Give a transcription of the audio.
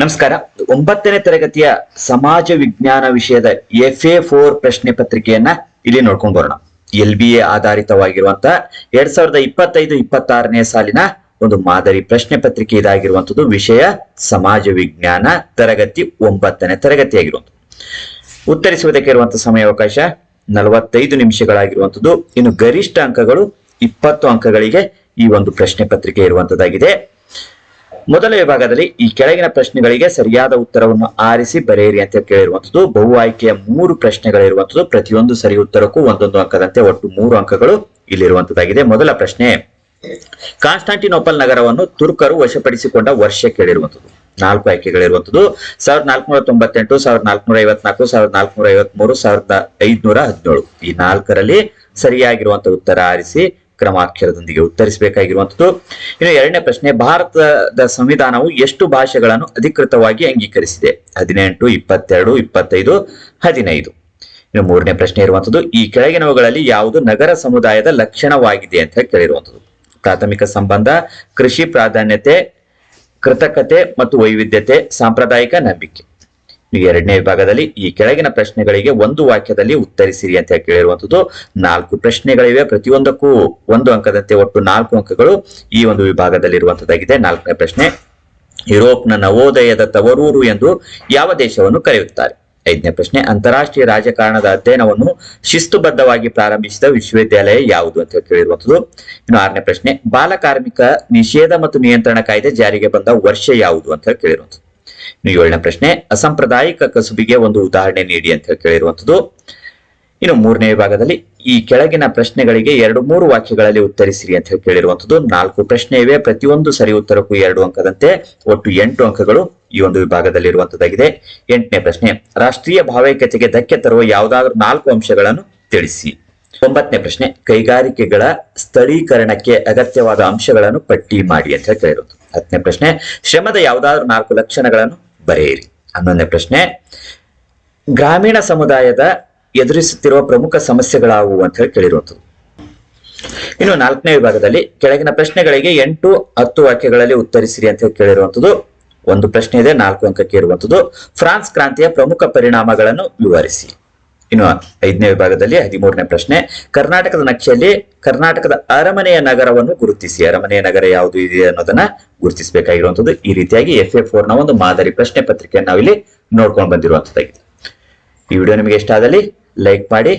ನಮಸ್ಕಾರ. ಒಂಬತ್ತನೇ ತರಗತಿಯ ಸಮಾಜ ವಿಜ್ಞಾನ ವಿಷಯದ ಎಫ್ ಎ ಫೋರ್ ಪ್ರಶ್ನೆ ಪತ್ರಿಕೆಯನ್ನ ಇಲ್ಲಿ ನೋಡ್ಕೊಂಡು ಬರೋಣ. ಎಲ್ ಬಿ ಎ ಆಧಾರಿತವಾಗಿರುವಂತಹ ಎರಡ್ ಸಾವಿರದ ಇಪ್ಪತ್ತೈದು, ಇಪ್ಪತ್ತಾರನೇ ಸಾಲಿನ ಒಂದು ಮಾದರಿ ಪ್ರಶ್ನೆ ಪತ್ರಿಕೆ ಇದಾಗಿರುವಂತದ್ದು ವಿಷಯ ಸಮಾಜ ವಿಜ್ಞಾನ ತರಗತಿ ಒಂಬತ್ತನೇ ತರಗತಿಯಾಗಿರುವಂಥದ್ದು ಉತ್ತರಿಸುವುದಕ್ಕೆ ಇರುವಂತಹ ಸಮಯಾವಕಾಶ ನಲವತ್ತೈದು ನಿಮಿಷಗಳಾಗಿರುವಂತದ್ದು. ಇನ್ನು ಗರಿಷ್ಠ ಅಂಕಗಳು ಇಪ್ಪತ್ತು ಅಂಕಗಳಿಗೆ ಈ ಒಂದು ಪ್ರಶ್ನೆ ಪತ್ರಿಕೆ ಇರುವಂತದ್ದಾಗಿದೆ. ಮೊದಲ ವಿಭಾಗದಲ್ಲಿ ಈ ಕೆಳಗಿನ ಪ್ರಶ್ನೆಗಳಿಗೆ ಸರಿಯಾದ ಉತ್ತರವನ್ನು ಆರಿಸಿ ಬರೆಯಿರಿ ಅಂತ ಕೇಳಿರುವಂತದ್ದು ಬಹು ಆಯ್ಕೆಯ ಮೂರು ಪ್ರಶ್ನೆಗಳಿರುವಂತದ್ದು ಪ್ರತಿಯೊಂದು ಸರಿ ಉತ್ತರಕ್ಕೂ ಒಂದೊಂದು ಅಂಕದಂತೆ ಒಟ್ಟು ಮೂರು ಅಂಕಗಳು ಇಲ್ಲಿರುವಂತದ್ದಾಗಿದೆ ಮೊದಲ ಪ್ರಶ್ನೆ, ಕಾನ್ಸ್ಟಾಂಟಿನೋಪಲ್ ನಗರವನ್ನು ತುರ್ಕರು ವಶಪಡಿಸಿಕೊಂಡ ವರ್ಷ ಕೇಳಿರುವಂತದ್ದು ನಾಲ್ಕು ಆಯ್ಕೆಗಳಿರುವಂತದ್ದು ಸಾವಿರದ ನಾಲ್ಕುನೂರ ತೊಂಬತ್ತೆಂಟು ಸಾವಿರದ ನಾಲ್ಕುನೂರ ಐವತ್ನಾಲ್ಕು ಸಾವಿರದ ನಾಲ್ಕುನೂರ ಐವತ್ಮೂರು ಸಾವಿರದ ಐದುನೂರ ಹದಿನೇಳು ಈ ನಾಲ್ಕರಲ್ಲಿ ಸರಿಯಾಗಿರುವಂತಹ ಉತ್ತರ ಆರಿಸಿ ಕ್ರಮಾಕ್ಷರದೊಂದಿಗೆ ಉತ್ತರಿಸಬೇಕಾಗಿರುವಂತದ್ದು ಇನ್ನು ಎರಡನೇ ಪ್ರಶ್ನೆ, ಭಾರತದ ಸಂವಿಧಾನವು ಎಷ್ಟು ಭಾಷೆಗಳನ್ನು ಅಧಿಕೃತವಾಗಿ ಅಂಗೀಕರಿಸಿದೆ? ಹದಿನೆಂಟು, ಇಪ್ಪತ್ತೆರಡು, ಇಪ್ಪತ್ತೈದು, ಹದಿನೈದು. ಇನ್ನು ಮೂರನೇ ಪ್ರಶ್ನೆ ಇರುವಂತದ್ದು ಈ ಕೆಳಗಿನವುಗಳಲ್ಲಿ ಯಾವುದು ನಗರ ಸಮುದಾಯದ ಲಕ್ಷಣವಾಗಿದೆ ಅಂತ ಕೇಳಿರುವಂತದ್ದು ಪ್ರಾಥಮಿಕ ಸಂಬಂಧ, ಕೃಷಿ ಪ್ರಾಧಾನ್ಯತೆ, ಕೃತಕತೆ ಮತ್ತು ವೈವಿಧ್ಯತೆ, ಸಾಂಪ್ರದಾಯಿಕ ನಂಬಿಕೆ. ಎರಡನೇ ವಿಭಾಗದಲ್ಲಿ ಈ ಕೆಳಗಿನ ಪ್ರಶ್ನೆಗಳಿಗೆ ಒಂದು ವಾಕ್ಯದಲ್ಲಿ ಉತ್ತರಿಸಿರಿ ಅಂತ ಕೇಳಿರುವಂತದ್ದು ನಾಲ್ಕು ಪ್ರಶ್ನೆಗಳಿವೆ, ಪ್ರತಿಯೊಂದಕ್ಕೂ ಒಂದು ಅಂಕದಂತೆ ಒಟ್ಟು ನಾಲ್ಕು ಅಂಕಗಳು ಈ ಒಂದು ವಿಭಾಗದಲ್ಲಿ ಇರುವಂತದ್ದಾಗಿದೆ ನಾಲ್ಕನೇ ಪ್ರಶ್ನೆ, ಯುರೋಪ್ನ ನವೋದಯದ ತವರೂರು ಎಂದು ಯಾವ ದೇಶವನ್ನು ಕರೆಯುತ್ತಾರೆ? ಐದನೇ ಪ್ರಶ್ನೆ, ಅಂತಾರಾಷ್ಟ್ರೀಯ ರಾಜಕಾರಣದ ಅಧ್ಯಯನವನ್ನು ಶಿಸ್ತುಬದ್ಧವಾಗಿ ಪ್ರಾರಂಭಿಸಿದ ವಿಶ್ವವಿದ್ಯಾಲಯ ಯಾವುದು ಅಂತ ಕೇಳಿರುವಂತದ್ದು ಇನ್ನು ಆರನೇ ಪ್ರಶ್ನೆ ಬಾಲ ಕಾರ್ಮಿಕ ನಿಷೇಧ ಮತ್ತು ನಿಯಂತ್ರಣ ಕಾಯ್ದೆ ಜಾರಿಗೆ ಬಂದ ವರ್ಷ ಯಾವುದು ಅಂತ ಕೇಳಿರುವಂತದ್ದು ಏಳನೇ ಪ್ರಶ್ನೆ, ಅಸಾಂಪ್ರದಾಯಿಕ ಕಸುಬಿಗೆ ಒಂದು ಉದಾಹರಣೆ ನೀಡಿ ಅಂತ ಕೇಳಿರುವಂತದ್ದು ಇನ್ನು ಮೂರನೇ ವಿಭಾಗದಲ್ಲಿ ಈ ಕೆಳಗಿನ ಪ್ರಶ್ನೆಗಳಿಗೆ ಎರಡು ಮೂರು ವಾಕ್ಯಗಳಲ್ಲಿ ಉತ್ತರಿಸಿರಿ ಅಂತ ಹೇಳಿ ಕೇಳಿರುವಂತದ್ದು ನಾಲ್ಕು ಪ್ರಶ್ನೆ ಇವೆ, ಪ್ರತಿಯೊಂದು ಸರಿ ಉತ್ತರಕ್ಕೂ ಎರಡು ಅಂಕದಂತೆ, ಒಟ್ಟು ಎಂಟು ಅಂಕಗಳು ಈ ಒಂದು ವಿಭಾಗದಲ್ಲಿ ಇರುವಂತದ್ದಾಗಿದೆ ಎಂಟನೇ ಪ್ರಶ್ನೆ, ರಾಷ್ಟ್ರೀಯ ಭಾವೈಕ್ಯತೆಗೆ ಧಕ್ಕೆ ತರುವ ಯಾವುದಾದ್ರೂ ನಾಲ್ಕು ಅಂಶಗಳನ್ನು ತಿಳಿಸಿ. ಒಂಬತ್ತನೇ ಪ್ರಶ್ನೆ, ಕೈಗಾರಿಕೆಗಳ ಸ್ಥಳೀಕರಣಕ್ಕೆ ಅಗತ್ಯವಾದ ಅಂಶಗಳನ್ನು ಪಟ್ಟಿ ಮಾಡಿ ಅಂತ ಹೇಳಿ ಕೇಳಿರೋದು ಹತ್ತನೇ ಪ್ರಶ್ನೆ, ಶ್ರಮದ ಯಾವುದಾದ್ರೂ ನಾಲ್ಕು ಲಕ್ಷಣಗಳನ್ನು ಬರೆಯಿರಿ. ಹನ್ನೊಂದನೇ ಪ್ರಶ್ನೆ, ಗ್ರಾಮೀಣ ಸಮುದಾಯದ ಎದುರಿಸುತ್ತಿರುವ ಪ್ರಮುಖ ಸಮಸ್ಯೆಗಳಾವುವು ಅಂತ ಹೇಳಿ ಕೇಳಿರುವಂಥದ್ದು. ಇನ್ನು ನಾಲ್ಕನೇ ವಿಭಾಗದಲ್ಲಿ, ಕೆಳಗಿನ ಪ್ರಶ್ನೆಗಳಿಗೆ ಎಂಟು, ಹತ್ತು ವಾಕ್ಯಗಳಲ್ಲಿ ಉತ್ತರಿಸಿರಿ ಅಂತ ಹೇಳಿ ಕೇಳಿರುವಂಥದ್ದು. ಒಂದು ಪ್ರಶ್ನೆ ಇದೆ, ನಾಲ್ಕು ಅಂಕಕ್ಕೆ ಇರುವಂಥದ್ದು. ಫ್ರಾನ್ಸ್ ಕ್ರಾಂತಿಯ ಪ್ರಮುಖ ಪರಿಣಾಮಗಳನ್ನು ವಿವರಿಸಿ. ಇನ್ನು ಐದನೇ ವಿಭಾಗದಲ್ಲಿ ಹದಿಮೂರನೇ ಪ್ರಶ್ನೆ, ಕರ್ನಾಟಕದ ನಕ್ಷೆಯಲ್ಲಿ ಕರ್ನಾಟಕದ ಅರಮನೆಯ ನಗರವನ್ನು ಗುರುತಿಸಿ. ಅರಮನೆಯ ನಗರ ಯಾವುದು ಇದೆ ಅನ್ನೋದನ್ನ ಗುರುತಿಸಬೇಕಾಗಿರುವಂತದ್ದು ಈ ರೀತಿಯಾಗಿ ಎಫ್ ಎ ಫೋರ್ನ ಒಂದು ಮಾದರಿ ಪ್ರಶ್ನೆ ಪತ್ರಿಕೆಯನ್ನು ನಾವಿಲ್ಲಿ ನೋಡ್ಕೊಂಡು ಬಂದಿರುವಂತದ್ದಾಗಿದೆ ಈ ವಿಡಿಯೋ ನಿಮಗೆ ಇಷ್ಟ ಆದಲ್ಲಿ ಲೈಕ್ ಮಾಡಿ